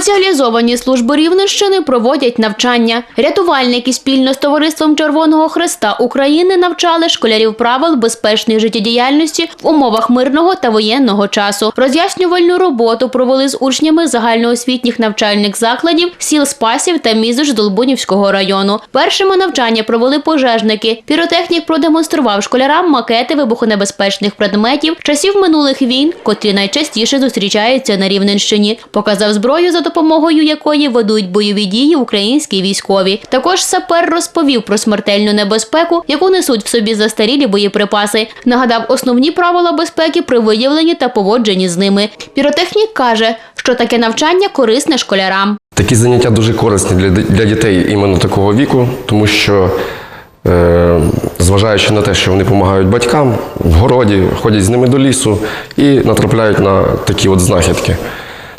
Спеціалізовані служби Рівненщини проводять навчання. Рятувальники спільно з товариством Червоного Хреста України навчали школярів правил безпечної життєдіяльності в умовах мирного та воєнного часу. Роз'яснювальну роботу провели з учнями загальноосвітніх навчальних закладів сіл Спасів та Мізуш Долбунівського району. Першими навчання провели пожежники. Піротехнік продемонстрував школярам макети вибухонебезпечних предметів часів минулих війн, котрі найчастіше зустрічаються на Рівненщині. Показав зброю, за допомогою якої ведуть бойові дії українські військові. Також сапер розповів про смертельну небезпеку, яку несуть в собі застарілі боєприпаси. Нагадав основні правила безпеки при виявленні та поводженні з ними. Піротехнік каже, що таке навчання корисне школярам. Такі заняття дуже корисні для, для дітей іменно такого віку, тому що, е, зважаючи на те, що вони допомагають батькам в городі, ходять з ними до лісу і натрапляють на такі от знахідки.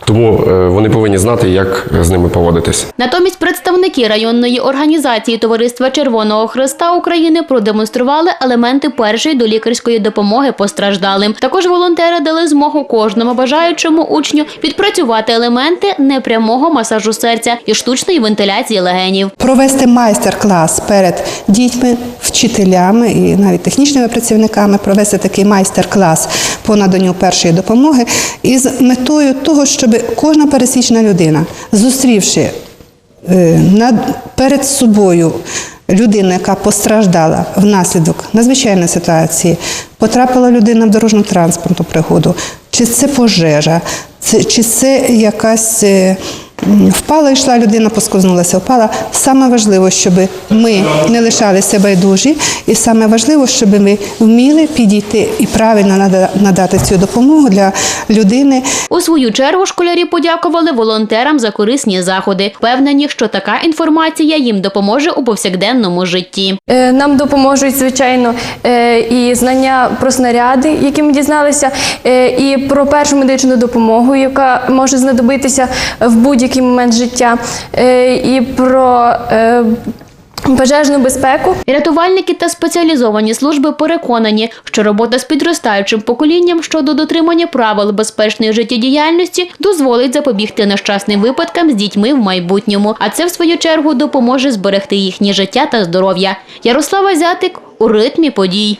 Тому е, вони повинні знати, як з ними поводитись. Натомість представники районної організації Товариства Червоного Хреста України продемонстрували елементи першої долікарської допомоги постраждалим. Також волонтери дали змогу кожному бажаючому учню відпрацювати елементи непрямого масажу серця і штучної вентиляції легенів. провести майстер-клас перед дітьми, вчителями і навіть технічними працівниками, провести такий майстер-клас по наданню першої допомоги із метою того, щоб кожна пересічна людина, зустрівши е, перед собою людину, яка постраждала внаслідок надзвичайної ситуації, потрапила людина в дорожню транспортну пригоду, чи це пожежа, чи це якась. Впала, йшла людина, поскользнулася, впала. Саме важливо, щоб ми не лишалися байдужі, і саме важливо, щоб ми вміли підійти і правильно надати цю допомогу для людини, У свою чергу школярі подякували волонтерам за корисні заходи, впевнені, що така інформація їм допоможе у повсякденному житті. Е, Нам допоможуть, звичайно, е, і знання про снаряди, які ми дізналися, е, і про першу медичну допомогу, яка може знадобитися в будь-який момент життя, е, і про е, пожежну безпеку. Рятувальники та спеціалізовані служби переконані, що робота з підростаючим поколінням щодо дотримання правил безпечної життєдіяльності дозволить запобігти нещасним випадкам з дітьми в майбутньому, а це в свою чергу допоможе зберегти їхнє життя та здоров'я. Ярослава Зятик у ритмі подій.